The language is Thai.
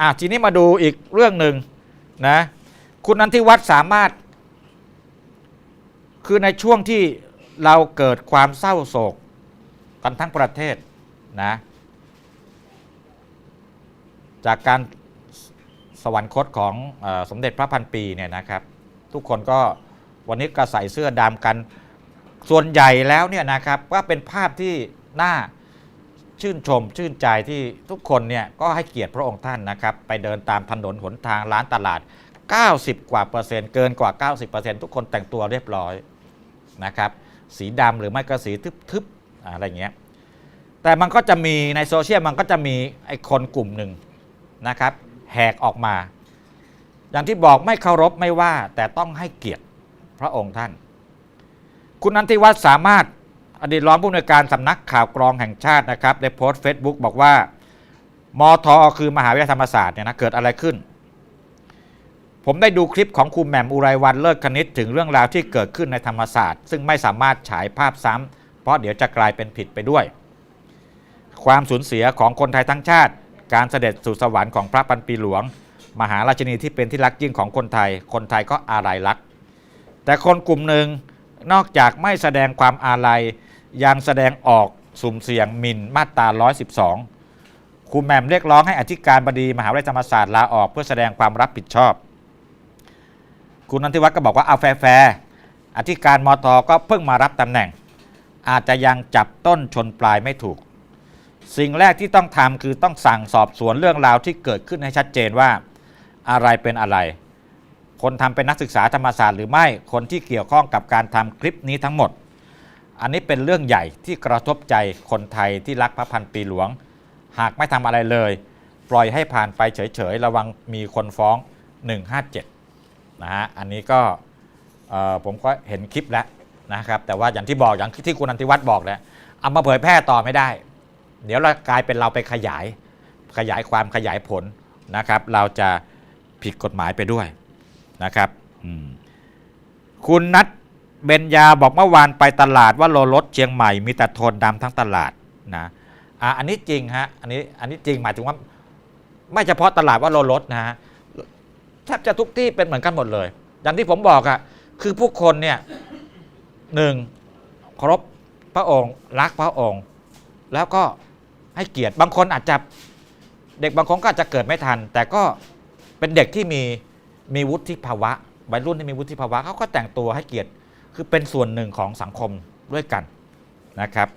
อะทีนี้มาดูอีกเรื่องหนึ่งนะคุณนันทิวัฒน์สามารถ คือในช่วงที่เราเกิดความเศร้าโศกกันทั้งประเทศนะจากการสวรรคตของอสมเด็จพระพันปีเนี่ยนะครับ ทุกคนก็วันนี้ก็ใส่เสื้อดำกันส่วนใหญ่แล้วเนี่ยนะครับก็เป็นภาพที่น่า ชื่นชมชื่นใจที่ทุกคนเนี่ยก็ให้เกียรติพระองค์ท่านนะครับ ไปเดินตามถนนหนทางร้านตลาด 90 กว่าเปอร์เซ็นต์เกินกว่า 90เปอร์เซ็นต์ทุกคนแต่งตัวเรียบร้อยนะครับ สีดำหรือไม่ก็สีทึบๆอะไรเงี้ยแต่มันก็จะมีในโซเชียลมันก็จะมีไอ้คนกลุ่มหนึ่งนะครับ แหกออกมา อย่างที่บอกไม่เคารพไม่ว่าแต่ต้องให้เกียรติพระองค์ท่าน คุณนันทิวัฒน์สามารถ อดีตรองผู้อำนวยการสำนักข่าวกรองแห่งชาตินะครับได้โพสต์เฟซบุ๊กบอกว่ามทคือมหาวิทยาลัยธรรมศาสตร์เนี่ยนะเกิดอะไรขึ้น ผมได้ดูคลิปของครูแหม่มอุไรวันเลิศคณิตถึงเรื่องราวที่เกิดขึ้นในธรรมศาสตร์ ซึ่งไม่สามารถฉายภาพซ้ำเพราะเดี๋ยวจะกลายเป็นผิดไปด้วย ความสูญเสียของคนไทยทั้งชาติ การเสด็จสู่สวรรค์ของพระปันปีหลวง มหาราชินีที่เป็นที่รักยิ่งของคนไทย คนไทยก็อาลัยรัก แต่คนกลุ่มหนึ่งนอกจากไม่แสดงความอาลัย ยังแสดงออกสุ่มเสี่ยงหมิ่นมาตรา 112 ครูแหม่มเรียกร้องให้อธิการบดีมหาวิทยาลัยธรรมศาสตร์ลาออกเพื่อแสดงความรับผิดชอบ คุณนันทิวัฒน์ก็บอกว่าเอาแฟร์อธิการมทก็เพิ่งมารับตำแหน่ง อาจจะยังจับต้นชนปลายไม่ถูก สิ่งแรกที่ต้องทำคือต้องสั่งสอบสวนเรื่องราวที่เกิดขึ้นให้ชัดเจนว่าอะไรเป็นอะไร คนทำเป็นนักศึกษาธรรมศาสตร์หรือไม่คนที่เกี่ยวข้องกับการทำคลิปนี้ทั้งหมด อันนี้เป็นเรื่องใหญ่ที่กระทบใจคนไทยที่รักพระพันปีหลวง หากไม่ทำอะไรเลย ปล่อยให้ผ่านไปเฉยๆ ระวังมีคนฟ้อง 157 นะฮะ อันนี้ก็ผมก็เห็นคลิปแล้วนะครับ แต่ว่าอย่างที่บอกอย่างที่คุณนันทิวัฒน์บอกแหล้วเอามาเผยแพร่ต่อไม่ได้ เดี๋ยวเรากลายเป็นเราไปขยายขยายความขยายผลนะครับ เราจะผิดกฎหมายไปด้วยนะครับคุณนัท เบญญาบอกเมื่อวานไปตลาดว่าโลรถเชียงใหม่มีแต่โทนดำทั้งตลาดนะอะอันนี้จริงฮะอันนี้อันนี้จริงหมายถึงว่าไม่เฉพาะตลาดว่าโลรถนะฮะแทบจะทุกที่เป็นเหมือนกันหมดเลย อย่างที่ผมบอกอะคือผู้คนเนี่ยหนึ่งเคารพพระองค์ รักพระองค์ แล้วก็ให้เกียรติบางคนอาจจะเด็กบางคนก็อาจจะเกิดไม่ทัน แต่ก็เป็นเด็กที่มีมีวุฒิภาวะวัยรุ่นที่มีวุฒิภาวะเขาก็แต่งตัวให้เกียรติ คือเป็นส่วนหนึ่งของสังคมด้วยกันนะครับ